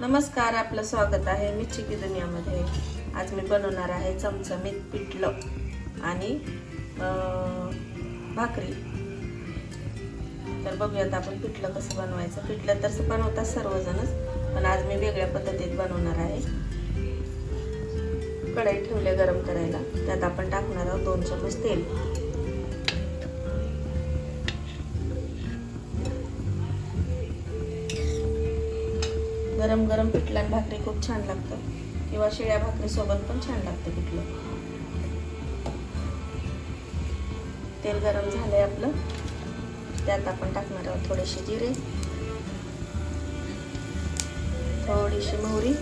नमस्कार आपलं स्वागत आहे मिरची की दुनियामध्ये. आज मी बनवणार आहे चमचमीत पिठलं आणि भाकरी. तर बघूयात आपण पिठलं कसं बनवायचं. पिठलं तर बनवतात सर्वजणच पण आज मी वेगळ्या पद्धतीत बनवणार आहे. कढई ठेवले गरम करायला. त्यात आपण टाकणार आहोत दोन चमच तेल. गरम गरम पिठलं भाकरी खूप छान लागतं. किंवा शिळ्या भाकरीसोबत पण छान लागतं पिठलं. तेल गरम झालंय आपलं. त्यात आपण टाकणार आहोत थोडेसे जिरे. थोडीशी मोहरी.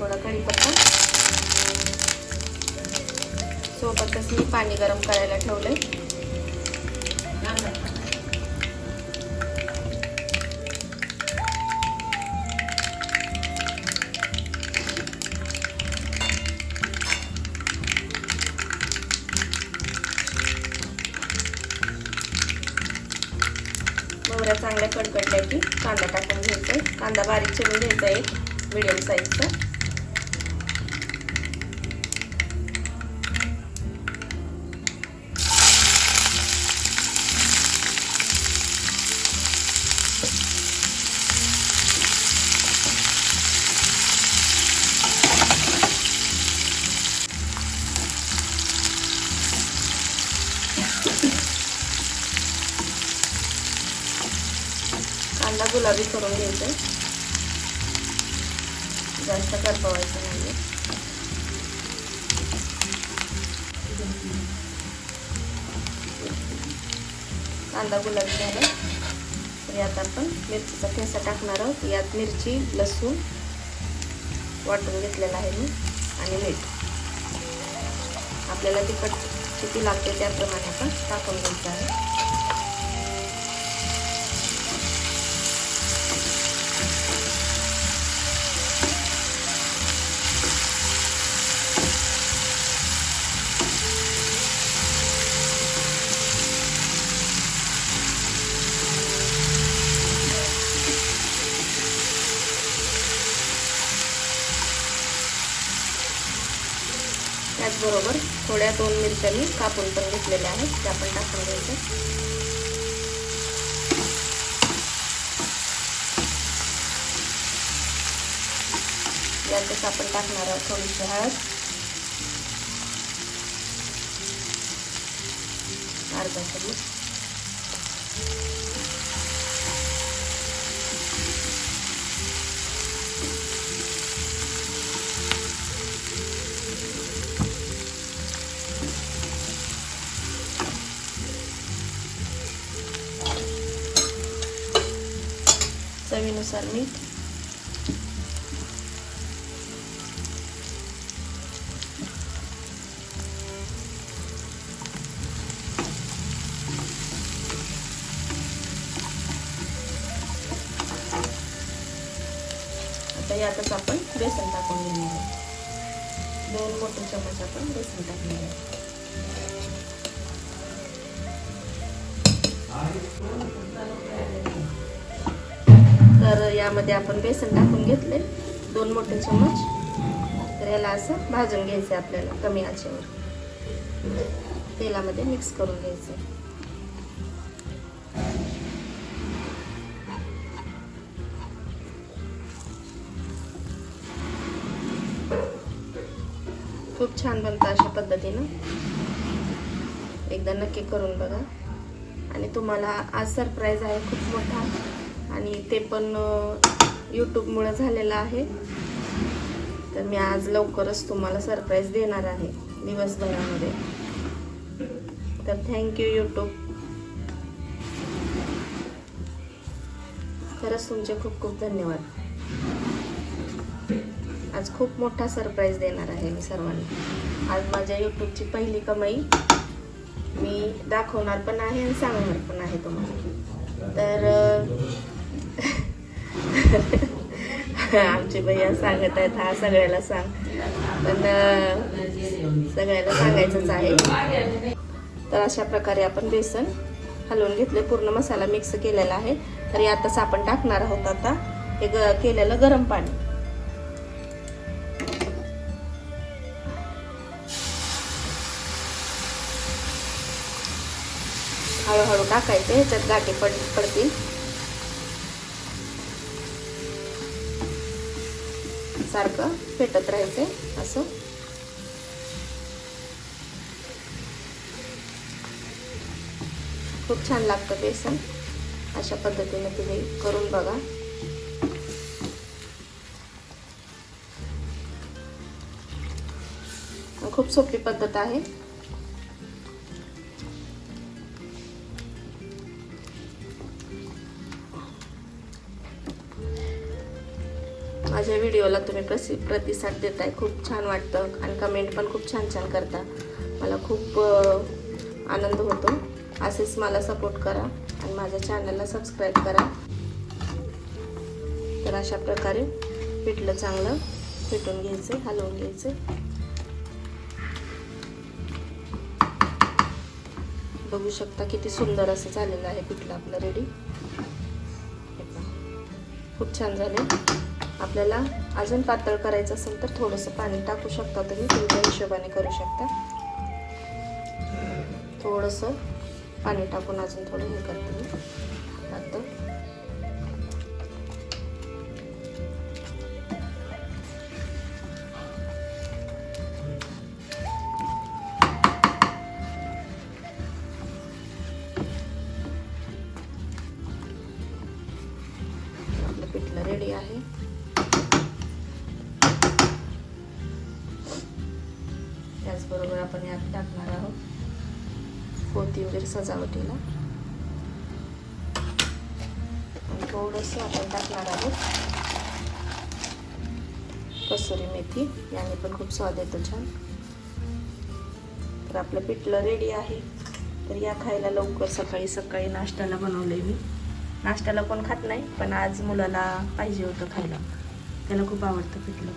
थोडा कढीपत्ता. सोबतच मी पाणी गरम करायला ठेवलंय. मोहऱ्या चांगल्या कडकडल्या की कांदा टाकून घ्यायचा आहे. कांदा बारीक चिरून घ्यायचा एक. मिडियम साईजचा कांदा गुलाबी करून घ्यायचा जास्त करपवायचं नाही कांदा गुलाबी झाला. तर यात आपण मिरचीचा ठेसा टाकणार आहोत. यात मिरची लसूण वाटून घेतलेला आहे मी आणि मीठ. आपल्याला तिखट किती लागते त्याप्रमाणे आपण टाकून घ्यायचं आहे. त्याचबरोबर थोड्या दोन मिरच्या मी कापून पण घेतलेल्या आहेत त्या पण टाकून घ्यायच्या यातच आपण टाकणार आहोत थोडीशी हळद. अर्धा चमच. चवीनुसार मीठ. आता यातच आपण बेसन टाकून घेणार दोन मोठे चमच आपण बेसन टाकणार आहोत. तर यामध्ये आपण बेसन टाकून घेतले दोन मोठे चम्मच. तर याला असं भाजून घ्यायचं आपल्याला कमी आचेवर. तेलामध्ये मिक्स करून घ्यायचं खूप छान बनतं अशा पद्धतीनं. एकदा नक्की करून बघा. आणि तुम्हाला आज सरप्राईज आहे खूप मोठा. आणि ते पण यूट्यूबमुळं झालेलं आहे. तर मी आज लवकरच तुम्हाला सरप्राईज देणार आहे दिवसभरामध्ये. तर थँक्यू यूट्यूब खरंच तुमचे खूप खूप धन्यवाद. आज खूप मोठा सरप्राईज देणार आहे मी सर्वांना. आज माझ्या यूट्यूबची पहिली कमाई मी दाखवणार पण आहे आणि सांगणार पण आहे तुम्हाला. तर आमचे भैया सांगत आहेत हा सगळ्याला सांग. पण सगळ्याला सांगायचंच आहे. तर अशा प्रकारे आपण बेसन हलवून घेतले पूर्ण मसाला मिक्स केलेला आहे. तर यातच आपण टाकणार आहोत आता. हे ग केलेलं गरम पाणी. हळूहळू टाकायचे. ह्याच्यात गाठी पड पडतील. सारखं फेटत राहायचंय असं. खूप छान लागतं बेसन. अशा पद्धतीने तुम्ही करून बघा. खूप सोपी पद्धत आहे. माझ्या व्हिडिओला तुम्ही प्रसि प्रतिसाद देताय. खूप छान वाटतं आणि कमेंट पण खूप छान छान करता. मला खूप आनंद होतो. असेच मला सपोर्ट करा आणि माझ्या चॅनलला सबस्क्राईब करा. तर अशा प्रकारे पिठलं चांगलं. पिठून घ्यायचं हलवून घ्यायचं. बघू शकता किती सुंदर असं झालेलं आहे पिठलं आपलं रेडी खूप छान झाले. आपल्याला अजून पातळ करायचं असेल तर थोडंसं पाणी टाकू शकता तुम्ही तुमच्या हिशोबाने करू शकता. थोडंसं पाणी टाकून अजून थोडं हे करते आपण यात टाकणार आहोत. कोथिंबीर सजावटीला. आणि थोडंसं आपण टाकणार आहोत. कसुरी मेथी याने पण खूप स्वाद येतो छान. तर आपलं पिठलं रेडी आहे. तर या खायला लवकर सकाळी सकाळी नाश्त्याला बनवले मी. नाश्त्याला कोण खात नाही पण आज मुलाला पाहिजे होतं खायला. त्याला खूप आवडतं पिठलं.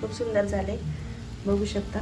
खूप सुंदर झाले बघू शकता.